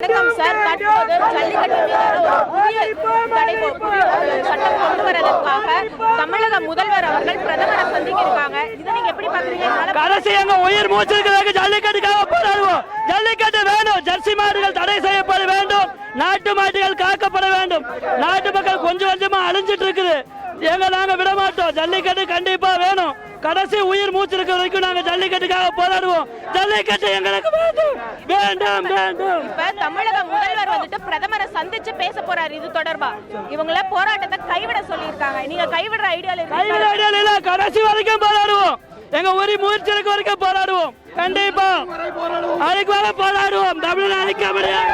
வணக்கம் சார். தற்போது ஜல்லிக்கட்டு மீதான புதிய தடை சட்டம் கொண்டு வரதற்காக தமிழக முதல்வர் அவர்கள் பிரதமரை சந்திக்க இருக்காங்க இதை நீங்க எப்படி பாக்குறீங்க கடைசி எங்க உயிர் மூச்சிருக்கிறதுக்கு ஜல்லிக்கட்டுக்காக போராடுவோம். ஜல்லிக்கட்டு வேணும். ஜெர்சி மாடுகள் தடை செய்யப்பட வேண்டும். நாட்டு மாடுகள் காக்கப்பட வேண்டும். நாட்டு மக்கள் கொஞ்சம் கொஞ்சமா அழிஞ்சிட்டு இருக்குது. எங்க நாங்க விட மாட்டோம் ஜல்லிக்கட்டு கண்டிப்பா வேணும். கடைசி உயிர் மூச்சு இருக்கிற வரைக்கும் நாங்க ஜல்லிக்கட்டுக்காக போராடுவோம். ஜல்லிக்கட்டு எங்களுக்கு வேண்டும். வேண்டும் வேண்டும். இப்ப தமிழக முதல்வர் வந்துட்டு பிரதமரை சந்திச்சு பேச போறாரு. இது தொடர்பா? இவங்கள போராட்டத்தை கைவிட சொல்லியிருக்காங்க. நீங்க கைவிடுற ஐடியால கைவிட இருக்கீங்க ஐடியா இல்ல. கடைசி வரைக்கும் போராடுவோம். எங்க உயிர் மூச்சு இருக்க வரைக்கும் போராடுவோம். கண்டிப்பா. அதுக்கு மேல போராடுவோம். தமிழ் அழிக்க முடியாது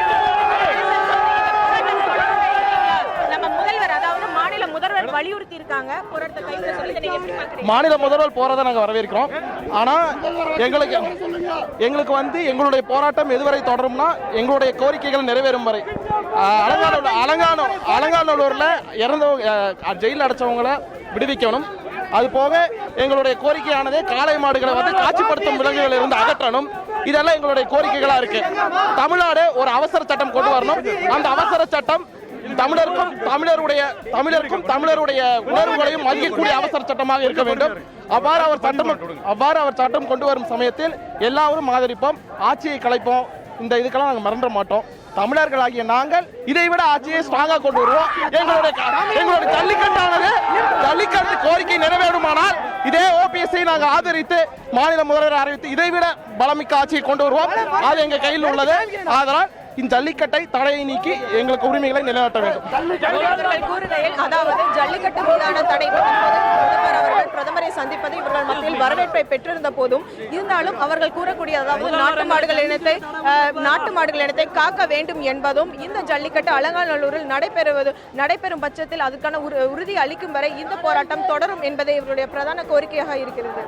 நம்ம முதல்வர் அதாவது மாநில முதல்வர் வலியுறுத்தி இருக்காங்க போராட்டத்தை கைவிட சொல்லி இதை நீங்க எப்படி பாக்குறீங்க மாநில முதல்வர் போறதை நாங்கள் வரவேற்கிறோம். ஆனால் எங்களுக்கு எங்களுக்கு வந்து எங்களுடைய போராட்டம் எதுவரை தொடரும்னா எங்களுடைய கோரிக்கைகள் நிறைவேறும் வரை. அலங்காநல்லூர் அலங்கானூர் அலங்காநல்லூரில் இறந்தவங்க ஜெயிலில் அடைச்சவங்கள விடுவிக்கணும். அது போக எங்களுடைய கோரிக்கையானது காளை மாடுகளை வந்து காட்சிப்படுத்தும் விலங்குகள் இருந்து அகற்றணும். இதெல்லாம் எங்களுடைய கோரிக்கைகளா இருக்கு. தமிழ்நாடு ஒரு அவசர சட்டம் கொண்டு வரணும். அந்த அவசர சட்டம் தமிழருக்கும் தமிழருடைய தமிழருக்கும் தமிழருடைய உணர்வுகளையும் மதிக்கக்கூடிய அவசர சட்டமாக இருக்க வேண்டும். அவ்வாறு அவர் சட்டம் அவ்வாறு அவர் சட்டம் கொண்டு வரும் சமயத்தில் எல்லாரும் ஆதரிப்போம் ஆட்சியை கலைப்போம். இந்த இதுக்கெல்லாம் நாங்கள் மறந்துட மாட்டோம். தமிழர்களாகிய நாங்கள் இதை விட ஆட்சியை ஸ்ட்ராங்காக கொண்டு வருவோம். எங்களுடைய எங்களுடைய ஜல்லிக்கட்டானது ஜல்லிக்கட்டு கோரிக்கை நிறைவேறுமானால் இதே ஓபிஎஸ்ஐ நாங்கள் ஆதரித்து மாநில முதல்வர் அறிவித்து இதை விட பலமிக்க ஆட்சியை கொண்டு வருவோம். அது எங்கள் கையில் உள்ளது. ஆதலால் இந்த ஜல்லிக்கட்டை தடையை நீக்கி எங்களுக்கு உரிமைகளை நிலைநாட்ட வேண்டும். அதாவது ஜல்லிக்கட்டு மீதான தடை பிரதமர் அவர்கள் பிரதமரை சந்திப்பது இவர்கள் மத்தியில் வரவேற்பை பெற்றிருந்த போதும் இருந்தாலும் அவர்கள் கூறக்கூடிய அதாவது நாட்டு மாடுகள் இனத்தை நாட்டு மாடுகள் இனத்தை காக்க வேண்டும் என்பதும் இந்த ஜல்லிக்கட்டு அலங்காநல்லூரில் நடைபெறுவது நடைபெறும் பட்சத்தில் அதுக்கான உறு- உறுதி அளிக்கும் வரை இந்த போராட்டம் தொடரும் என்பதே இவருடைய பிரதான கோரிக்கையாக இருக்கிறது.